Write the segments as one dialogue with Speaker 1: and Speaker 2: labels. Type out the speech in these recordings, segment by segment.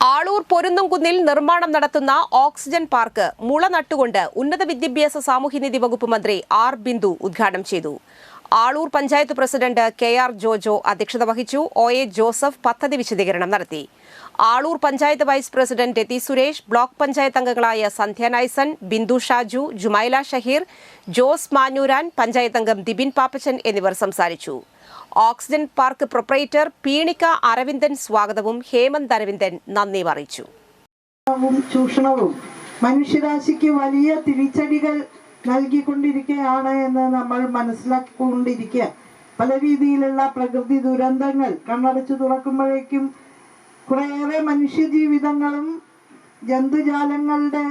Speaker 1: ആളൂർ പൊരുന്നുംകുന്നിൽ നിർമ്മാണം നടത്തുന്ന oxygen park മുള നട്ടുകൊണ്ട് ഉന്നത വിദ്യാഭ്യാസ സാമൂഹ്യനീതി വകുപ്പ് മന്ത്രി ആർ ബിന്ദു ഉദ്ഘാടനം ചെയ്തു. Aloor panchayat president K R Jojo അധ്യക്ഷത വഹിച്ചു. ഒ എ ജോസഫ് പദ്ധതി വിശദീകരണം നടത്തി. Aloor panchayat vice president Rathi Suresh block panchayat അംഗങ്ങളായ സന്ധ്യ നൈസൻ ബിന്ദു ഷാജു ജുമൈല ഷഹീർ ജോസ് മാഞ്ഞൂരാൻ പഞ്ചായത്ത് അംഗം ദിബിൻ പാപ്പച്ചൻ എന്നിവർ സംസാരിച്ചു. ഓക്സിജൻ പാർക്ക് പ്രൊപ്പറേറ്റർ പീണിക്ക അരവിന്ദൻ സ്വാഗതവും ഹേമന്ത് അരവിന്ദൻ നന്ദി അറിയിച്ചു.
Speaker 2: ചൂഷണവും മനുഷ്യരാശിക്ക് വലിയ തിരിച്ചടികൾ നൽകിക്കൊണ്ടിരിക്കുകയാണ് എന്ന് നമ്മൾ മനസ്സിലാക്കിക്കൊണ്ടിരിക്കുക. പല രീതിയിലുള്ള പ്രകൃതി ദുരന്തങ്ങൾ കണ്ണടച്ചു തുറക്കുമ്പോഴേക്കും കുറേയേറെ മനുഷ്യജീവിതങ്ങളും ജന്തുജാലങ്ങളുടെ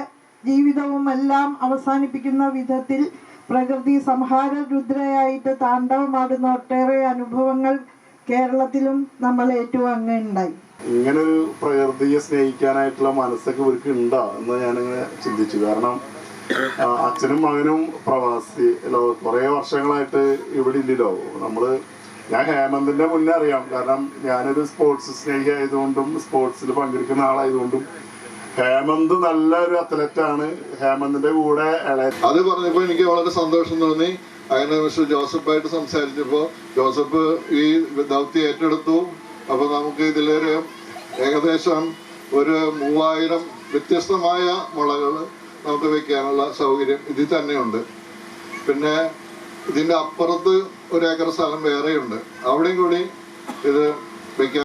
Speaker 2: ജീവിതവും എല്ലാം അവസാനിപ്പിക്കുന്ന വിധത്തിൽ പ്രകൃതി സംഹാര രുദ്രയായിട്ട് താണ്ഡവമാടുന്ന ഒട്ടേറെ അനുഭവങ്ങൾ കേരളത്തിലും നമ്മൾ ഏറ്റുവാങ്ങുകയുണ്ടായി.
Speaker 3: ഇങ്ങനെ ഒരു പ്രകൃതിയെ സ്നേഹിക്കാനായിട്ടുള്ള മനസ്സൊക്കെ ഇവർക്ക് ഉണ്ടോ എന്ന് ഞാനിങ്ങനെ ചിന്തിച്ചു. കാരണം അച്ഛനും മകനും പ്രവാസി. കുറേ വർഷങ്ങളായിട്ട് ഇവിടെ ഇല്ലല്ലോ. നമ്മൾ ഞാൻ ഹേമന്തിന്റെ മുന്നേ അറിയാം. കാരണം ഞാനൊരു സ്പോർട്സ് സ്നേഹി ആയതുകൊണ്ടും സ്പോർട്സിൽ പങ്കെടുക്കുന്ന ആളായതുകൊണ്ടും ഹേമന്ത് നല്ലൊരു ആണ്. ഹേമന്തിന്റെ കൂടെ
Speaker 4: അത് പറഞ്ഞപ്പോൾ എനിക്ക് വളരെ സന്തോഷം തോന്നി. അങ്ങനെ മിസ്റ്റർ ജോസഫായിട്ട് സംസാരിച്ചപ്പോൾ ജോസഫ് ഈ ദൗത്യം ഏറ്റെടുത്തു. അപ്പോൾ നമുക്ക് ഇതിലൊരു ഏകദേശം ഒരു മൂവായിരം വ്യത്യസ്തമായ മുളകൾ നമുക്ക് വെക്കാനുള്ള സൗകര്യം ഇതിൽ തന്നെയുണ്ട്. പിന്നെ ഇതിന്റെ അപ്പുറത്ത് ഒരു സ്ഥലം വേറെയുണ്ട്. അവിടെയും കൂടി ഇത് വെക്കാൻ